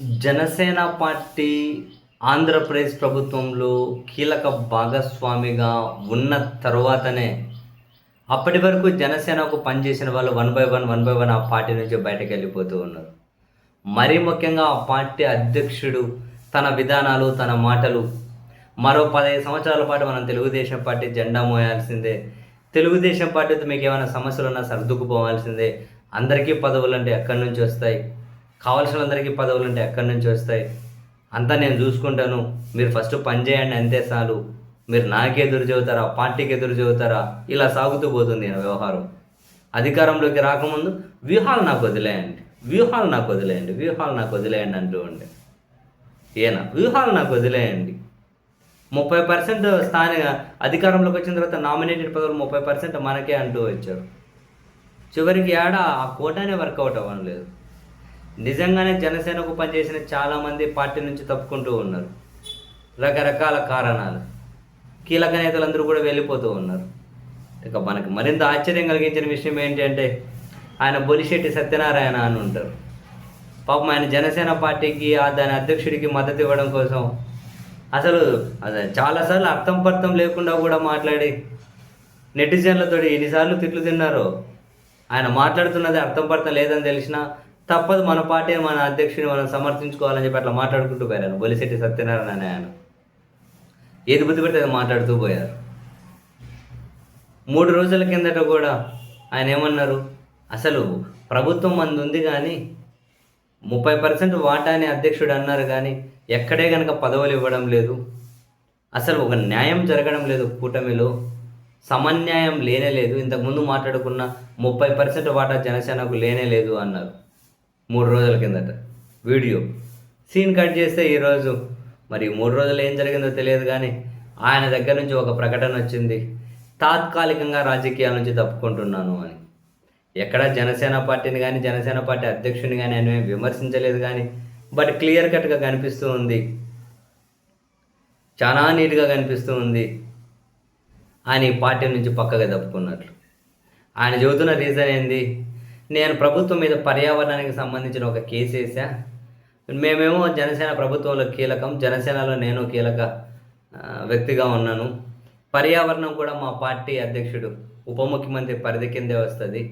Janasena party Andhra Pradesh ప్రభుత్వంలో కీలక భాగస్వామిగా ఉన్న తర్వాతనే అప్పటి వరకు జనసేనకు పనిచేసిన వాళ్ళు one by one one by one ఆ పార్టీ నుంచి బయటకు వెళ్ళిపోతూ ఉన్నారు. మరీ ముఖ్యంగా ఆ పార్టీ అధ్యక్షుడు తన విధానాలు తన మాటలు. మరో పదహైదు సంవత్సరాల పాటు మనం తెలుగుదేశం పార్టీ జెండా మోయాల్సిందే. తెలుగుదేశం పార్టీతో మీకు ఏమైనా సమస్యలు ఉన్నా సర్దుకుపోవాల్సిందే. అందరికీ పదవులు అంటే ఎక్కడి నుంచి వస్తాయి? కావాల్సిన అందరికీ పదవులు అంటే ఎక్కడి నుంచి వస్తాయి? అంతా నేను చూసుకుంటాను. మీరు ఫస్ట్ పని చేయండి అంతే చాలు. మీరు నాకే ఎదురు చెబుతారా? పార్టీకి ఎదురు చెబుతారా? ఇలా సాగుతూ పోతుంది నా వ్యవహారం. అధికారంలోకి రాకముందు వ్యూహాలు నాకు వదిలేయండి. వ్యూహాలు నాకు వదిలేయండి. వ్యూహాలు నాకు వదిలేయండి అంటూ ఉండే. ఈయన వ్యూహాలు నాకు వదిలేయండి. ముప్పై పర్సెంట్ స్థానిక అధికారంలోకి వచ్చిన తర్వాత నామినేటెడ్ పదవులు ముప్పై పర్సెంట్ మనకే అంటూ వచ్చారు. చివరికి ఏడా ఆ కోటానే వర్కౌట్ అవ్వడం లేదు. నిజంగానే జనసేనకు పనిచేసిన చాలామంది పార్టీ నుంచి తప్పుకుంటూ ఉన్నారు. రకరకాల కారణాలు. కీలక నేతలందరూ కూడా వెళ్ళిపోతూ ఉన్నారు. ఇక మనకు మరింత ఆశ్చర్యం కలిగించిన విషయం ఏంటంటే ఆయన బొలిశెట్టి సత్యనారాయణ అని ఉంటారు. పాపం ఆయన జనసేన పార్టీకి ఆ దాని అధ్యక్షుడికి మద్దతు ఇవ్వడం కోసం అసలు అసలు చాలాసార్లు అర్థం పర్థం లేకుండా కూడా మాట్లాడి నెటిజన్లతో ఎన్నిసార్లు తిట్లు తిన్నారో ఆయన మాట్లాడుతున్నది అర్థం పర్థం లేదని తెలిసినా తప్పదు మన పార్టీ మన అధ్యక్షుని మనం సమర్థించుకోవాలని చెప్పి అట్లా మాట్లాడుకుంటూ పోయారు. బొలిశెట్టి సత్యనారాయణ ఆయన ఏది బుద్ధి పెడితే అది మాట్లాడుతూ పోయారు. మూడు రోజుల కిందట కూడా ఆయన ఏమన్నారు? అసలు ప్రభుత్వం మంది ఉంది కానీ ముప్పై పర్సెంట్ వాటా అని అధ్యక్షుడు అన్నారు కానీ ఎక్కడే కనుక పదవులు ఇవ్వడం లేదు. అసలు ఒక న్యాయం జరగడం లేదు కూటమిలో. సమన్యాయం లేనే లేదు. ఇంతకుముందు మాట్లాడుకున్న ముప్పై పర్సెంట్ వాటా జనసేనకు లేనే లేదు అన్నారు. మూడు రోజుల కిందట. వీడియో. సీన్ కట్ చేస్తే ఈరోజు మరి మూడు రోజులు ఏం జరిగిందో తెలియదు కానీ ఆయన దగ్గర నుంచి ఒక ప్రకటన వచ్చింది. తాత్కాలికంగా రాజకీయాల నుంచి తప్పుకుంటున్నాను అని. ఎక్కడ జనసేన పార్టీని కానీ జనసేన పార్టీ అధ్యక్షుని కానీ ఆయన విమర్శించలేదు కానీ బట్ క్లియర్ కట్గా కనిపిస్తూ ఉంది. చాలా నీట్గా కనిపిస్తూ ఉంది. ఆయన ఈ పార్టీ నుంచి పక్కగా తప్పుకున్నట్లు. ఆయన చెబుతున్న రీజన్ ఏంది? నేను ప్రభుత్వం మీద పర్యావరణానికి సంబంధించిన ఒక కేసు వేసా మేమేమో జనసేన ప్రభుత్వంలో కీలకం జనసేనలో నేను కీలక వ్యక్తిగా ఉన్నాను. పర్యావరణం కూడా మా పార్టీ అధ్యక్షుడు ఉప ముఖ్యమంత్రి పరిధి కిందే వస్తుంది.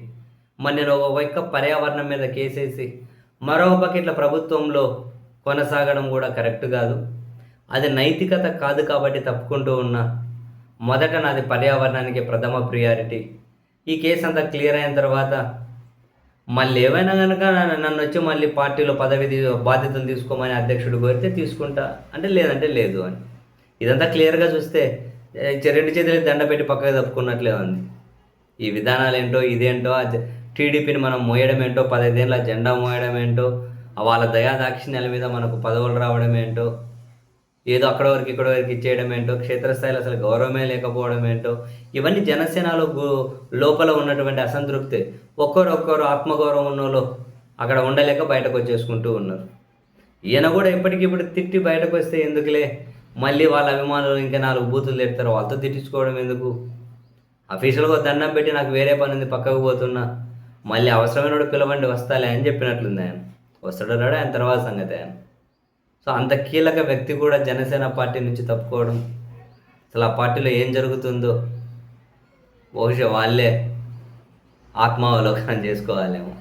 మరి నేను ఒక పర్యావరణం మీద కేసేసి మరో ఇట్లా ప్రభుత్వంలో కొనసాగడం కూడా కరెక్ట్ కాదు. అది నైతికత కాదు కాబట్టి తప్పుకుంటూ ఉన్నా మొదట నాది పర్యావరణానికి ప్రథమ ప్రియారిటీ. ఈ కేసు అంతా క్లియర్ అయిన తర్వాత మళ్ళీ ఏమైనా కనుక నన్ను వచ్చి మళ్ళీ పార్టీలో పదవి బాధ్యతలు తీసుకోమని అధ్యక్షుడు కోరితే తీసుకుంటా. అంటే లేదంటే లేదు అని. ఇదంతా క్లియర్గా చూస్తే రెండు చేతులు దండ పెట్టి పక్కకు తప్పుకున్నట్లే ఉంది. ఈ విధానాలు ఏంటో ఇదేంటో టీడీపీని మనం మోయడం ఏంటో పదహైదేళ్ళ జెండా మోయడం ఏంటో వాళ్ళ దయా దాక్షిణ్యాల మీద మనకు పదవులు రావడం ఏంటో ఏదో అక్కడ వరకు ఇక్కడ వరకు ఇచ్చేయడం ఏంటో క్షేత్రస్థాయిలో అసలు గౌరవమే లేకపోవడం ఏంటో ఇవన్నీ జనసేనలో లోపల ఉన్నటువంటి అసంతృప్తి. ఒక్కరు ఒక్కరు ఆత్మగౌరవం ఉన్నోళ్ళు అక్కడ ఉండలేక బయటకు వచ్చేసుకుంటూ ఉన్నారు. ఈయన కూడా ఇప్పటికిప్పుడు తిట్టి బయటకు వస్తే ఎందుకులే? మళ్ళీ వాళ్ళ అభిమానులు ఇంకా నాలుగు బూతులు తిడతారు వాళ్ళతో తిట్టించుకోవడం ఎందుకు? అఫీషియల్గా దండం పెట్టి నాకు వేరే పని ఉంది పక్కకు పోతున్నా. మళ్ళీ అవసరమైన పిలవండి వస్తాలే అని చెప్పినట్లుంది ఆయన. వస్తాడు రాడు ఆయన తర్వాత సంగతి ఆయన. సో అంత కీలక వ్యక్తి కూడా జనసేన పార్టీ నుంచి తప్పుకోవడం. అసలు ఆ పార్టీలో ఏం జరుగుతుందో బహుశా వాళ్ళే ఆత్మావలోకనం చేసుకోవాలేమో.